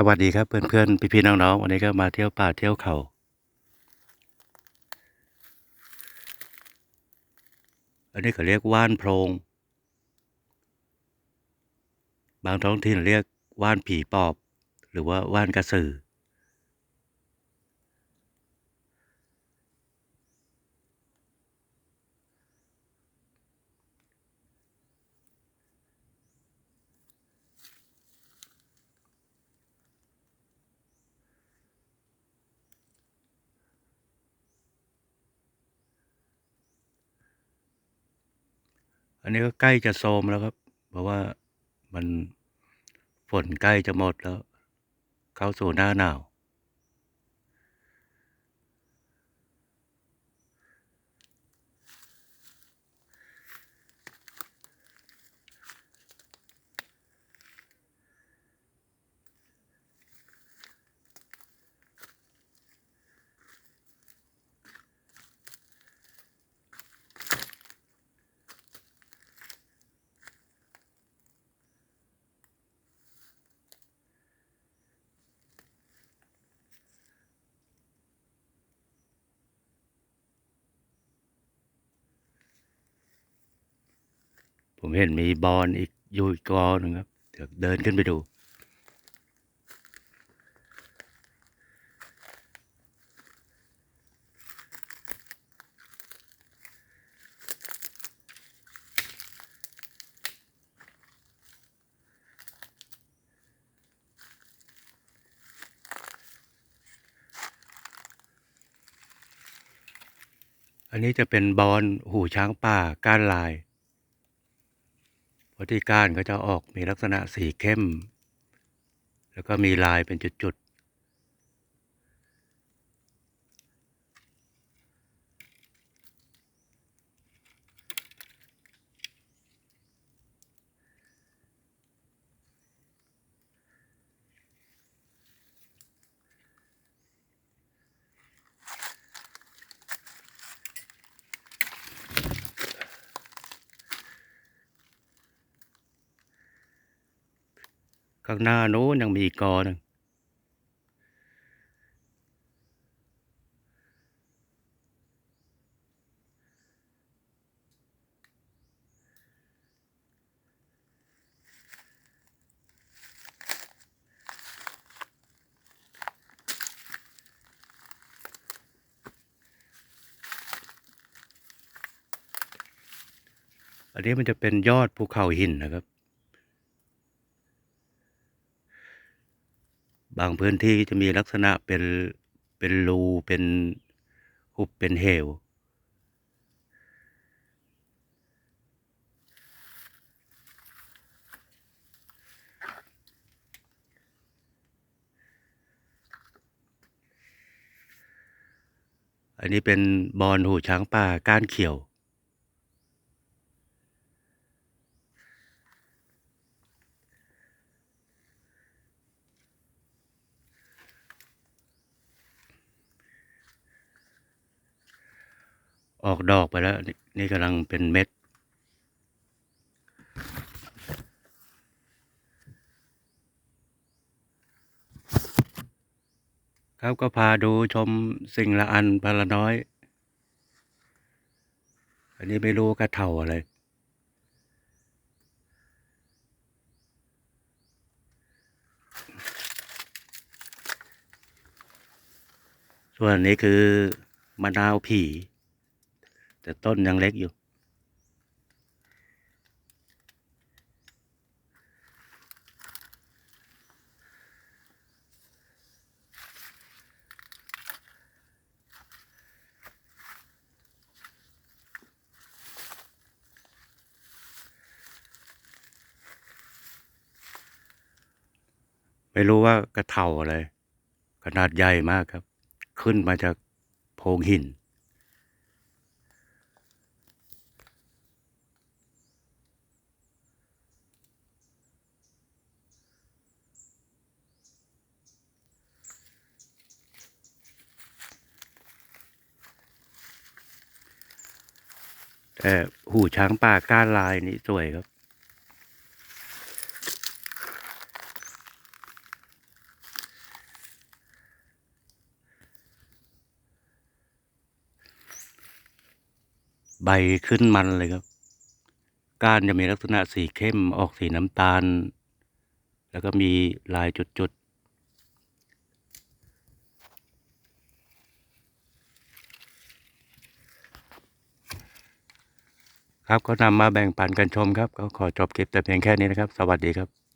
สวัสดีครับเพื่อนๆพี่ๆน้องๆวันนี้ก็มาเที่ยวป่าเที่ยวเขา อันนี้เขาเรียกว่านโพรงบางท้องถิ่นเรียกว่านผีปอบ หรือว่าว่านกระสือ อันนี้ก็ใกล้จะโทมแล้วครับ เพราะว่ามันฝนใกล้จะหมดแล้ว เข้าสู่หน้าหนาว ผมเห็นมีบอลอีกอยู่อีกกอหนึ่งครับเดี๋ยวเดินขึ้นไปดู อันนี้จะเป็นบอลหูช้างป่าก้านลาย เพอที่ก้านก็จะออกมีลักษณะสีเข้ม แล้วก็มีลายเป็นจุดๆ ข้างหน้าโน้นยังมีอีกกอหนึ่งอันนี้มันจะเป็นยอดภูเขาหินนะครับ บางพื้นที่จะมีลักษณะเป็นเป็นรูเป็นหุบเป็นเหว อันนี้เป็นบอนหูช้างป่าก้านเขียว ออกดอกไปแล้ว นี่กำลังเป็นเม็ด ครับก็พาดูชมสิ่งละอันพละน้อย อันนี้ไม่รู้กระเท่าอะไรส่วนนี้คือมะนาวผี แต่ต้นยังเล็กอยู่ ไม่รู้ว่ากระเท่าอะไร ขนาดใหญ่มากครับ ขึ้นมาจากโพรงหิน หูช้างป่าก้านลายนี่สวยครับ ใบขึ้นมันเลยครับ ก้านจะมีลักษณะสีเข้มออกสีน้ำตาล แล้วก็มีลายจุด ครับก็นำมาแบ่งปันกันชมครับ ก็ขอจบคลิปแต่เพียงแค่นี้นะครับ สวัสดีครับ